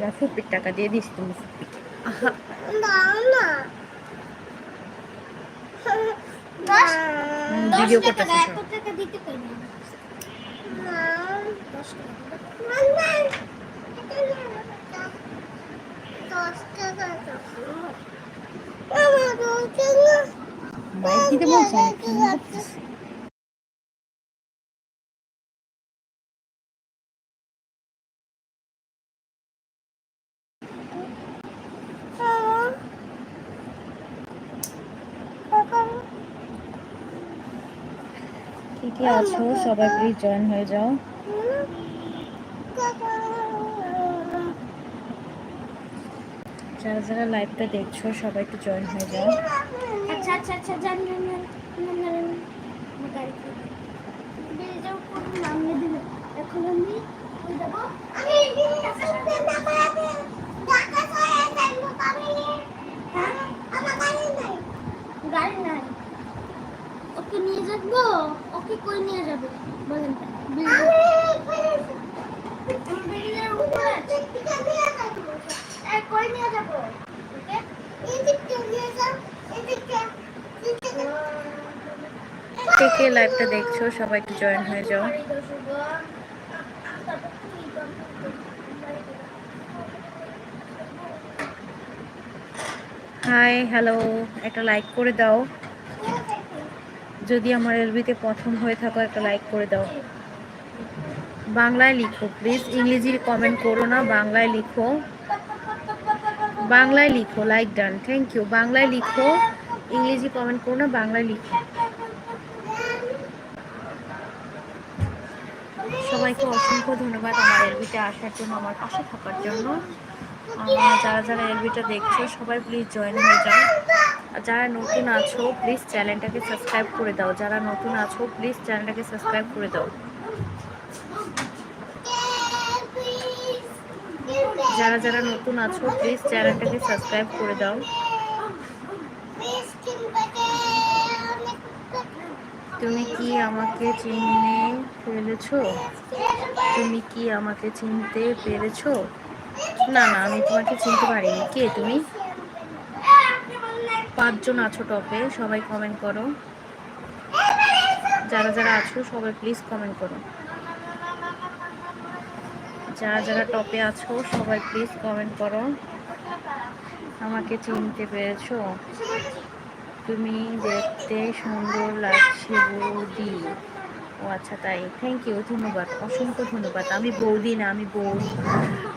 ওই যে তোমার ফুপির টাকা দিয়ে দিস তুমি ফুপিকে আহা ভিডিও করতেছে সব। মাইক দিতে বলছে কে আছো? সবাই প্লিজ জয়েন হয়ে যাও। যারা যারা লাইভটা দেখছ, সবাই একটু জয়েন হয়ে যাও। আচ্ছা আচ্ছা আচ্ছা জান এখন আমি? গাড়ি নাই। ওকে নিয়ে যাব? ওকে কই নিয়ে যাবে? বলেন। দেখছ? সবাই একটু জয়েন হয়ে যাও। হাই হ্যালো একটা লাইক করে দাও। যদি আমার এলবিতে প্রথম হয়ে থাকো, একটা লাইক করে দাও। বাংলায় লিখো প্লিজ ইংরেজির কমেন্ট করো না, বাংলায় লিখো। বাংলায় লিখো লাইক ডান থ্যাংক ইউ বাংলায় লিখো, ইংরেজি কমেন্ট করো না, বাংলায় লিখো। সবাইকে অসংখ্য ধন্যবাদ আমার এলবিতে আসার জন্য, আমার পাশে থাকার জন্য। যারা যারা এলবিটা দেখছ, সবাই প্লিজ জয়েন হয়ে যাও। যারা নতুন আছো প্লিজ চ্যানেলটাকে সাবস্ক্রাইব করে দাও। যারা নতুন আছো প্লিজ চ্যানেলটাকে সাবস্ক্রাইব করে দাও। যারা যারা নতুন আছো প্লিজ চ্যানেলটাকে সাবস্ক্রাইব করে দাও। তুমি কি আমাকে চিনে ফেলেছো? তুমি কি আমাকে চিনতে পেরেছ? না না, আমি তোমাকে চিনতে পারিনি। কে তুমি? পাঁচজন আছো টপে, সবাই কমেন্ট করো। যারা যারা আছো, সবাই প্লিজ কমেন্ট করো। যারা যারা টপে আছো, সবাই প্লিজ কমেন্ট করো। আমাকে চিনতে পেরেছ? তুমি দেখতে সুন্দর লাগছে বৌদি। ও আচ্ছা তাই। থ্যাংক ইউ ধন্যবাদ। অসংখ্য ধন্যবাদ। আমি বৌদি না, আমি বৌ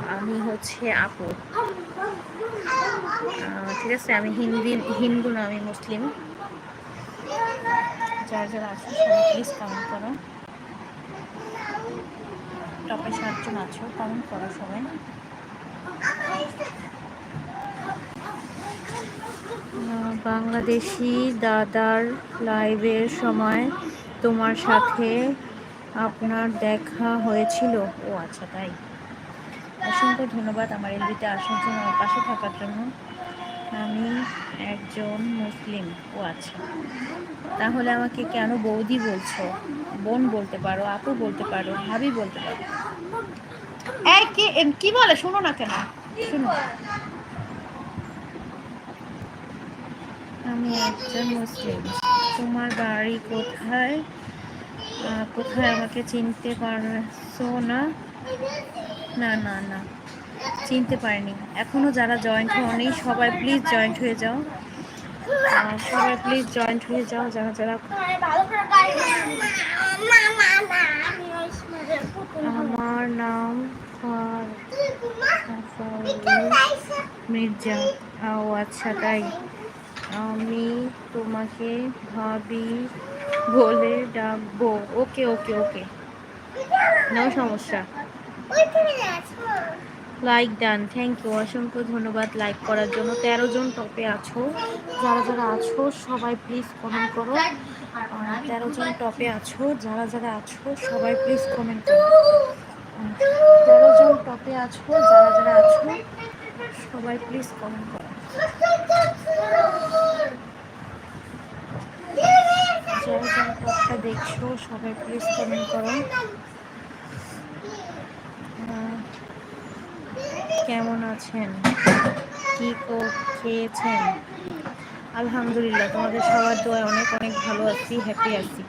আমি হচ্ছে আপু। ঠিক আছে, আমি হিন্দি হিন্দু না আমি মুসলিম। যার যারা আছো, সবাই প্লিজ কমেন্ট করো। টপে সাতজন আছো কমেন্ট করো সবাই। বাংলাদেশি দাদার লাইভের সময় তোমার সাথে আপনার দেখা হয়েছিল। ও আচ্ছা তাই। অসংখ্য ধন্যবাদ আমার এলবিতে আসার জন্য আমার পাশে থাকার জন্য। আমি একজন মুসলিম ও আচ্ছা। তাহলে আমাকে কেন বৌদি বলছো? বোন বলতে পারো আপু বলতে পারো ভাবি বলতে পারো। এই কি এম, কি বলে? শোনো না কেন। শোনো। আমি একজন মুসলিম। তোমার বাড়ি কোথায়? কোথায় আমাকে চিনতে পারছ না? না না না। চিনতে পারিনি। এখনও যারা জয়েন্ট হয়নি সবাই প্লিজ জয়েন্ট হয়ে যাও। সবাই প্লিজ জয়েন্ট হয়ে যাও, যারা যারা আমার নাম মির্জা। ও আচ্ছা তাই। আমি তোমাকে ভাবি বলে ডাকবো। Okay okay okay. নো সমস্যা। লাইক ডান থ্যাংক ইউ অসংখ্য ধন্যবাদ লাইক করার জন্য। তেরো জন টপে আছো। যারা যারা আছো, সবাই প্লিজ কমেন্ট করো। তেরো জন টপে আছো। যারা যারা আছো, সবাই প্লিজ কমেন্ট করো। তেরো জন টপে আছো, যারা যারা আছো, সবাই প্লিজ কমেন্ট করো। যারা যারা টপটা দেখছ, সবাই প্লিজ কমেন্ট করো। কেমন আছেন? কি খেয়েছেন? আলহামদুলিল্লাহ, তোমাদের সবার দোয়ায় অনেক অনেক ভালো আছি হ্যাপি আছি।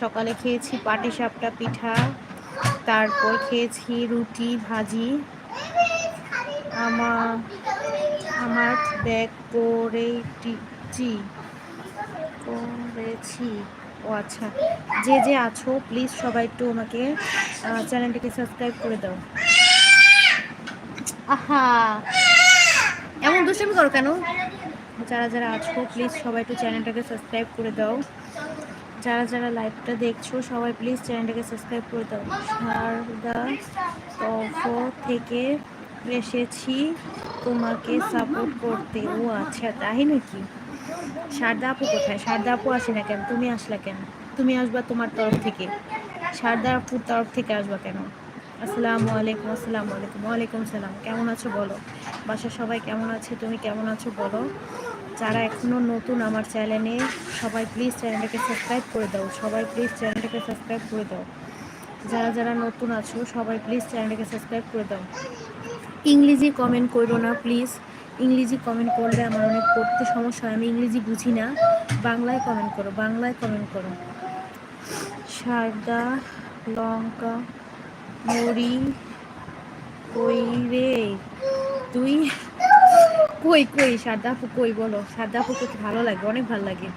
সকালে খেয়েছি পাটি সাপটা পিঠা, তারপর খেয়েছি রুটি, ভাজি। আমার আমার ব্যাগ করেছি করেছি ও আচ্ছা যে যে আছো প্লিজ সবাই একটু আমাকে চ্যানেলটিকে সাবস্ক্রাইব করে দাও। আহা। এমন দুষ্টামি করো কেন? যারা যারা আছো প্লিজ সবাই একটু চ্যানেলটাকে সাবস্ক্রাইব করে দাও। যারা যারা লাইভটা দেখছ, সবাই প্লিজ চ্যানেলটাকে সাবস্ক্রাইব করে দাও। সারদা তফ থেকে এসেছি তোমাকে সাপোর্ট করতে। ও আচ্ছা তাই নাকি? সারদা আপু কোথায়? সারদা আপু আসে না কেন? তুমি আসলা কেন? তুমি আসবা তোমার তরফ থেকে। সারদা আপুর তরফ থেকে আসবা কেন? আসসালামু আলাইকুম আসসালামু আলাইকুম, ওয়ালাইকুম সালাম। কেমন আছো বলো? বাসার সবাই কেমন আছে? তুমি কেমন আছো বলো? যারা এখনও নতুন আমার চ্যানেলে, সবাই প্লিজ চ্যানেলটাকে সাবস্ক্রাইব করে দাও। সবাই প্লিজ চ্যানেলটাকে সাবস্ক্রাইব করে দাও। যারা যারা নতুন আছো, সবাই প্লিজ চ্যানেলটাকে সাবস্ক্রাইব করে দাও। ইংরেজি কমেন্ট করো না প্লিজ ইংরেজি কমেন্ট করলে আমার অনেক পড়তে সমস্যা হয়। আমি ইংরেজি বুঝি না। বাংলায় কমেন্ট করো, বাংলায় কমেন্ট করো। সারদা লঙ্কা মুড়ি কই রে? তুই কই কই? সারদা আপু কই বলো? সারদা আপুকে কি ভালো লাগে? অনেক ভালো লাগে।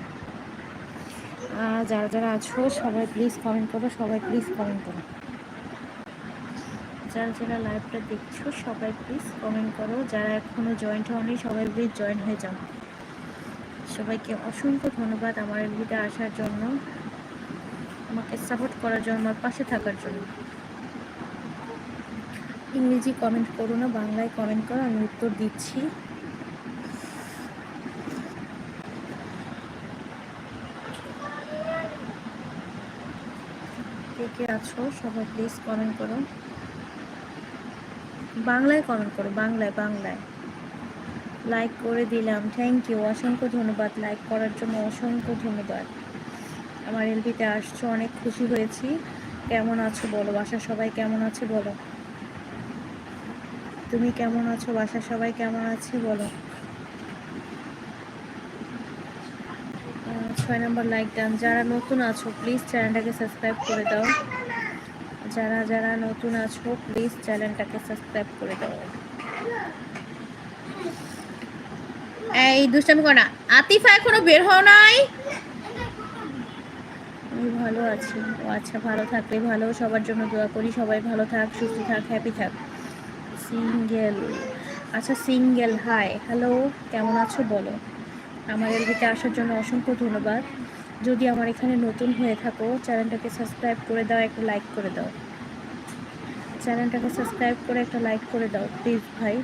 যারা যারা আছো, সবাই প্লিজ কমেন্ট করো, সবাই প্লিজ কমেন্ট করো। যারা যারা লাইভটা দেখছ, সবাই প্লিজ কমেন্ট করো। যারা এখনও জয়েন্ট হয়নি সবাই প্লিজ জয়েন হয়ে যাও। সবাইকে অসংখ্য ধন্যবাদ আমার এলবিতে আসার জন্য। আমাকে সাপোর্ট করার জন্য, আমার পাশে থাকার জন্য। ইংরেজি কমেন্ট করো না, বাংলায় কমেন্ট করো, আমি উত্তর দিচ্ছি। কে কে আছো, সবাই প্লিজ কমেন্ট করো। বাংলায় কমেন্ট করো, বাংলায় বাংলায়। লাইক করে দিলাম থ্যাংক ইউ অসংখ্য ধন্যবাদ। লাইক করার জন্য অসংখ্য ধন্যবাদ। আমার এলবিতে আসছো, অনেক খুশি হয়েছি। কেমন আছো বলো বাসা সবাই কেমন আছে বলো? তুমি কেমন আছো? বাসার সবাই কেমন আছে? বলো। ছয় নম্বর লাইক ডান। যারা নতুন আছো প্লিজ চ্যানেলটাকে সাবস্ক্রাইব করে দাও। যারা যারা নতুন আছো প্লিজ চ্যানেলটাকে সাবস্ক্রাইব করে দাও। এই দুষ্টামি কর না। আতিফা এখনও বের হও নাই। আমি ভালো আছি। ও আচ্ছা ভালো থাকলে ভালো। সবার জন্য দোয়া করি। সবাই ভালো থাক, সুস্থ থাক হ্যাপি থাক। সিঙ্গেল। আচ্ছা সিঙ্গেল হাই হ্যালো কেমন আছো বলো? আমার এলবিতে আসার জন্য অসংখ্য ধন্যবাদ। যদি আমার এখানে নতুন হয়ে থাকো, চ্যানেলটাকে সাবস্ক্রাইব করে দাও, একটা লাইক করে দাও। চ্যানেলটাকে সাবস্ক্রাইব করে একটা লাইক করে দাও, প্লিজ ভাই।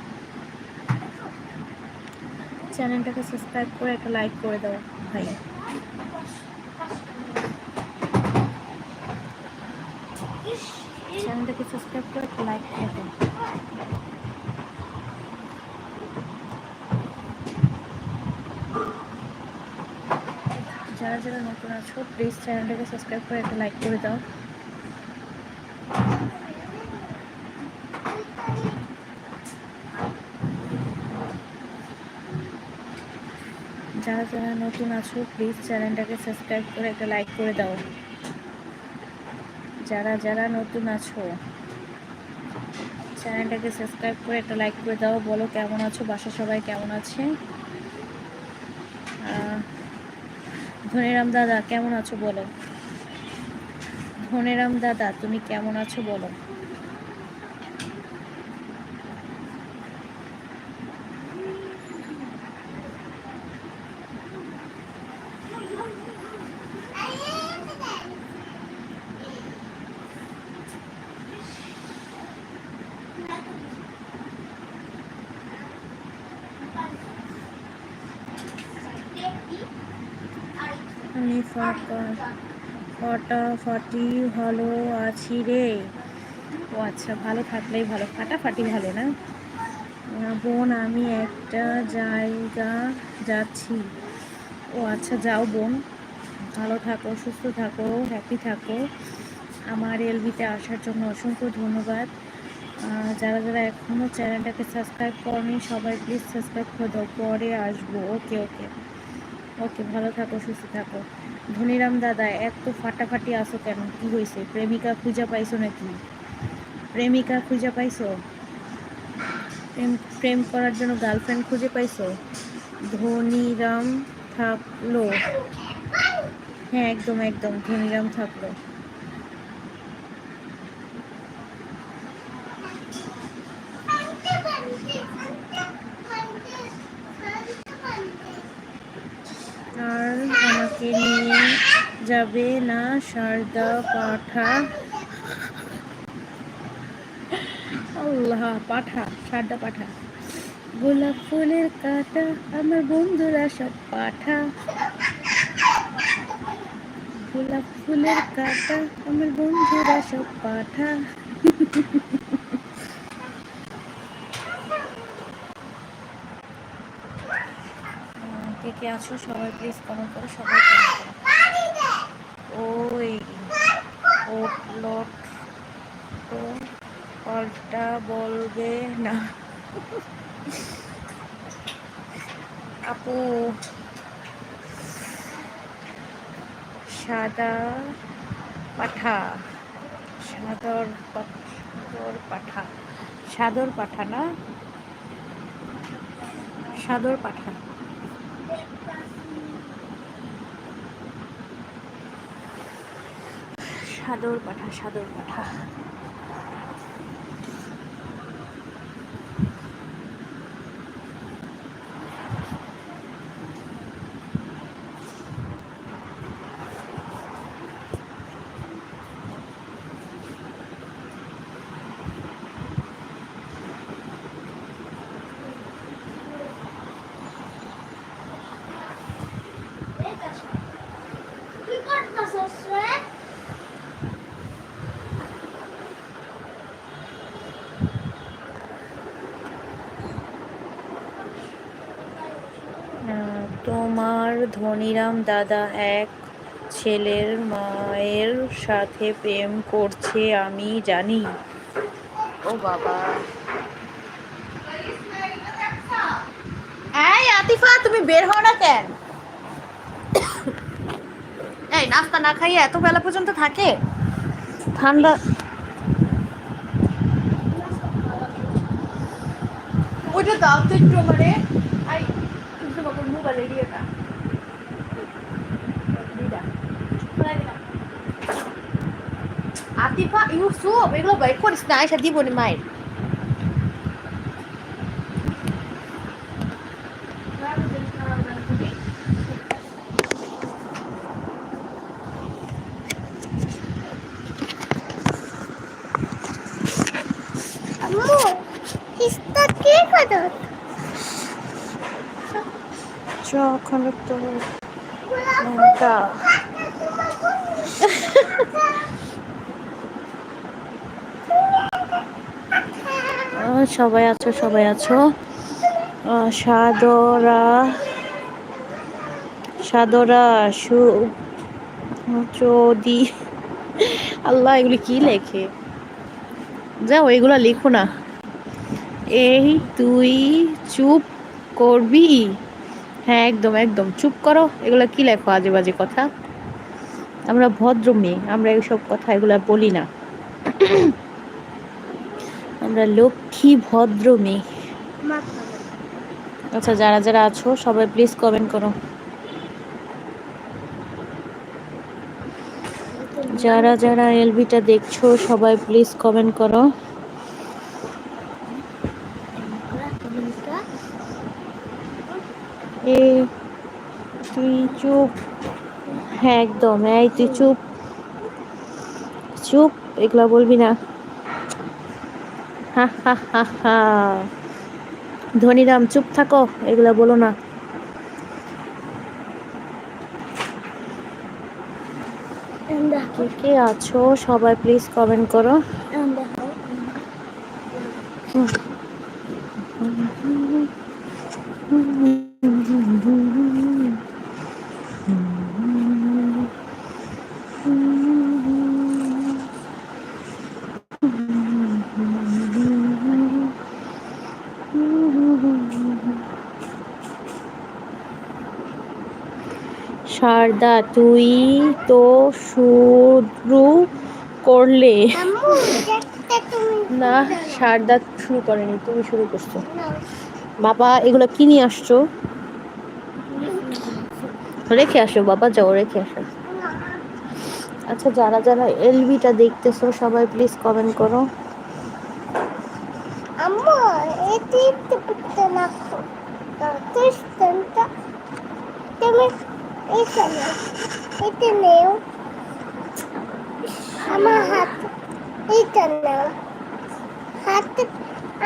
চ্যানেলটাকে সাবস্ক্রাইব করে একটা লাইক করে দাও, ভাই। চ্যানেলটাকে সাবস্ক্রাইব করে লাইক করে যারা যারা নতুন আছো প্লিজ চ্যানেলটাকে সাবস্ক্রাইব করে একটা লাইক করে দাও। যারা যারা নতুন আছো প্লিজ চ্যানেলটাকে সাবস্ক্রাইব করে একটা লাইক করে দাও। যারা যারা নতুন আছো, চ্যানেলটাকে সাবস্ক্রাইব করে একটা লাইক করে দাও, বলো কেমন আছো বাসা সবাই কেমন আছে? ধনেরাম দাদা, কেমন আছো বলো? ধনেরাম দাদা, তুমি কেমন আছো বলো আমি ফাটা ফাটাফাটি ভালো আছি রে। ও আচ্ছা ভালো থাকলেই ভালো। ফাটাফাটি ভালো না? বোন, আমি একটা জায়গা যাচ্ছি। ও আচ্ছা যাও বোন। ভালো থাকো, সুস্থ থাকো হ্যাপি থাকো। আমার এলবিতে আসার জন্য অসংখ্য ধন্যবাদ। যারা যারা এখনও চ্যানেলটাকে সাবস্ক্রাইব করেনি, সবাই প্লিজ সাবস্ক্রাইব করে দাও। পরে আসব। ওকে ওকে ওকে ভালো থাকো, সুস্থ থাকো। ধনিরাম দাদা এত ফাটাফাটি আসো কেন? কি হয়েছে? প্রেমিকা খুঁজে পাইছো নাকি? প্রেমিকা খুঁজে পাইছো? প্রেম প্রেম করার জন্য গার্লফ্রেন্ড খুঁজে পাইছো? ধনিরাম থাকল। হ্যাঁ একদম একদম, ধনিরাম থাকল আর আমাকে নিয়ে যাবে না সারদা পাঠা? আল্লাহ, পাঠা, সারদা পাঠা। গোলাপ ফুলের কাটা, আমার বন্ধুরা সব পাঠা। গোলাপ ফুলের কাটা, আমার বন্ধুরা সব পাঠা। কে কে আছো সবাই প্লিজ কমেন্ট করো সবাই। ওই ওটলট তো পাল্টা বলবে না। আপু, সাদা পাঠা, সাদর সাদর পাঠা সাদর পাঠা না? সাদর পাঠা। সাদর পাঠা সাদর পাঠা। করতেছস রে আহ, ধনিরাম দাদা এক ছেলের মায়ের সাথে প্রেম করছে আমি জানি। ও বাবা। এই আতিফা তুমি বের হও না কেন? এই নাস্তা না খাইয়ে এত বেলা পর্যন্ত থাকে? ঠান্ডা। ওইটা দাও তো একটু আমারে। আই কিন্তু বাবার মোবাইল এরিয়াটা আতিফা ইউসুফ এগুলো বাইক করিস না আয়সা দিব নি মায়ের আম্মু ইস্তা কি করত যখন তো লঙ্কা আহ, সবাই আছো সবাই আছো। সাদরা সাদরা সু চৌদি আল্লাহ, এগুলি কি লেখে? যাও, এগুলা লিখো না। এই তুই চুপ করবি? হ্যাঁ একদম একদম। চুপ করো, এগুলা কি লেখো আজে বাজে কথা? আমরা ভদ্র মেয়ে, আমরা এইসব কথা এগুলা বলি না। আমরা লক্ষ্মী ভদ্র মেয়ে আচ্ছা যারা যারা আছো, সবাই প্লিজ কমেন্ট করো। যারা যারা এলবিটা দেখছ, সবাই প্লিজ কমেন্ট করো। তুই চুপ। হ্যাঁ একদম। এই তুই চুপ। চুপ, এগুলা বলবি না। হা হা হা হা ধনীরাম চুপ থাকো এগুলো বলো না। কে কে আছো? সবাই প্লিজ কমেন্ট করো। শারদা তুই তো শুরু করলে। না শারদা শুরু করেনি, তুমি শুরু করছ। বাবা, এগুলো কি নিয়ে আসছো? রেখে আসো বাবা, যাও, রেখে আসো। আচ্ছা যারা যারা এলবিটা দেখতেছো, সবাই প্লিজ কমেন্ট করো। এটি এখানে এটা নেও। আমার হাত, এইটা নেও। হাতে,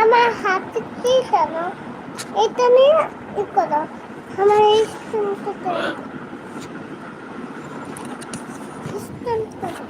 আমার হাতে কি কেন এটা নিয়ে ই করো। আমার এই স্ট্যান্ডটা স্ট্যান্ড করো